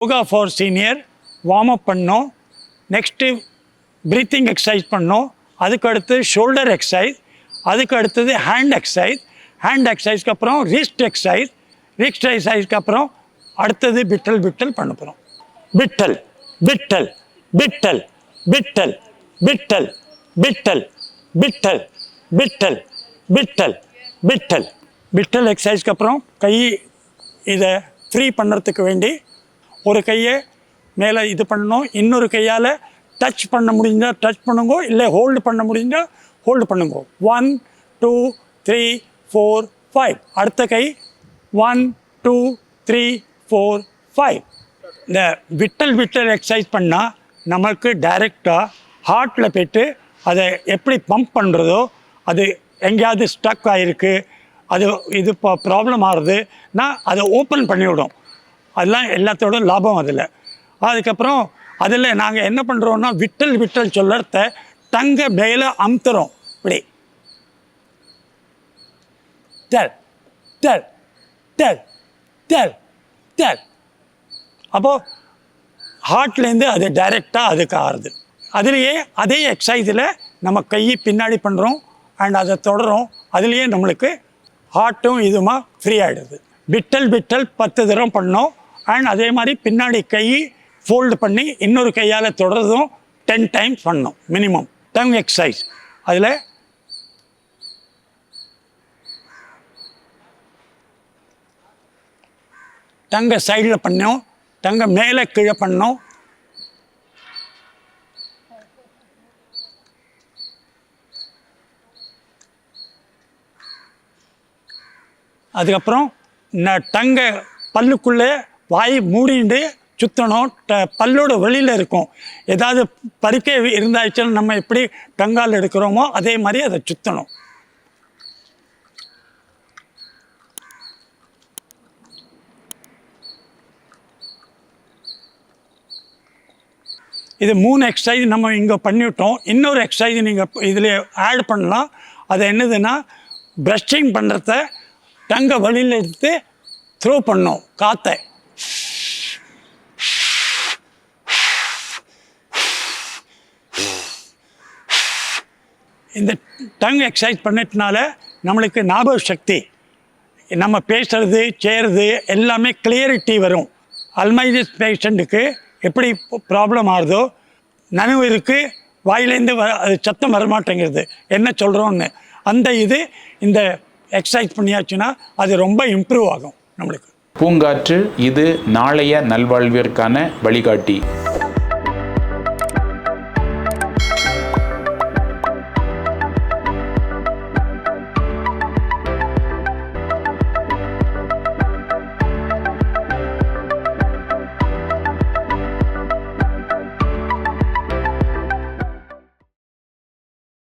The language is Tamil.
Yoga for senior warm up பண்ணோம் நெக்ஸ்ட்டு ப்ரீத்திங் எக்ஸசைஸ் பண்ணோம் அதுக்கு அடுத்து ஷோல்டர் எக்ஸசைஸ் அதுக்கு அடுத்தது ஹேண்ட் எக்ஸசைஸ் ஹேண்ட் எக்ஸசைஸ்க்கு அப்புறம் ரிஸ்ட் எக்ஸசைஸ் ரிஸ்ட் எக்ஸசைஸ்க்கு அப்புறம் அடுத்தது பிட்டல் பிட்டல் பண்ண போகிறோம் பிட்டல் பிட்டல் பிட்டல் பிட்டல் பிட்டல் பிட்டல் பிட்டல் பிட்டல் பிட்டல் பிட்டல் பிட்டல் எக்ஸசைஸ்க்கு அப்புறம் கை இதை ஃப்ரீ பண்ணுறதுக்கு வேண்டி ஒரு கையை மேலே இது பண்ணணும் இன்னொரு கையால் டச் பண்ண முடிஞ்சால் டச் பண்ணுங்க இல்லை ஹோல்டு பண்ண முடிஞ்சால் ஹோல்டு பண்ணுங்க. One two three four five அடுத்த கை one two three four five இந்த விட்டல் விட்டல் எக்ஸசைஸ் பண்ணால் நமக்கு டைரெக்டாக ஹார்ட்டில் போய்ட்டு அதை எப்படி பம்ப் பண்ணுறதோ அது எங்கேயாவது ஸ்டக் ஆகிருக்கு அது இது இப்போ ப்ராப்ளம் ஆகுதுன்னா அதை ஓப்பன் பண்ணிவிடும். அதெல்லாம் எல்லாத்தோட லாபம் அதில். அதுக்கப்புறம் அதில் நாங்கள் என்ன பண்ணுறோன்னா விட்டல் விட்டல் சொல்லறத தங்க மேலே அமுத்துறோம். இப்படி. டெல் டெல் டெல் டெல் டெல் அப்போது ஹார்ட்லேருந்து அது டைரெக்டாக அதுக்கு ஆறுது. அதுலேயே அதே எக்ஸசைஸில் நம்ம கையை பின்னாடி பண்ணுறோம் அண்ட் அதை தொடரும் அதுலேயே நம்மளுக்கு ஹார்ட்டும் இதுமாக ஃப்ரீ ஆகிடுது விட்டல் விட்டல் பத்து தரம் பண்ணோம். அண்ட் அதே மாதிரி பின்னாடி கை ஃபோல்டு பண்ணி இன்னொரு கையால் தொடர்றதும் டென் டைம்ஸ் பண்ணும் மினிமம் டங் எக்ஸசைஸ் அதில் டங்கை சைடில் பண்ணோம் டங்கை மேலே கீழே பண்ணோம். அதுக்கப்புறம் நான் டங்கை பல்லுக்குள்ளே வாய் மூடிண்டு சுற்றணும் ட பல்லோட வெளியில் இருக்கும். ஏதாவது பருக்கை இருந்தாச்சுன்னா நம்ம எப்படி டங்கால் எடுக்கிறோமோ அதே மாதிரி அதை சுற்றணும் இது மூணு எக்ஸசைஸ் நம்ம இங்கே பண்ணிவிட்டோம். இன்னொரு எக்ஸசைஸ் நீங்கள் இதில் ஆட் பண்ணலாம். அது என்னதுன்னா ப்ரஷிங் பண்ணுறத டங்கை வழியில் எடுத்து த்ரோ பண்ணோம் காற்றை இந்த டங் எக்ஸசைஸ் பண்ணிட்டனால நம்மளுக்கு ஞாபக சக்தி நம்ம பேசுறது செய்கிறது எல்லாமே கிளியரிட்டி வரும். அல்மைசிஸ் பேஷண்ட்டுக்கு எப்படி ப்ராப்ளம் ஆகுதோ நனவு இருக்குது வாயிலேருந்து வ அது சத்தம் வரமாட்டேங்கிறது என்ன சொல்கிறோன்னு அந்த இது இந்த எக்ஸசைஸ் பண்ணியாச்சுன்னா அது ரொம்ப இம்ப்ரூவ் ஆகும் நம்மளுக்கு. பூங்காற்று இது நாளைய நல்வாழ்விற்கான வழிகாட்டி.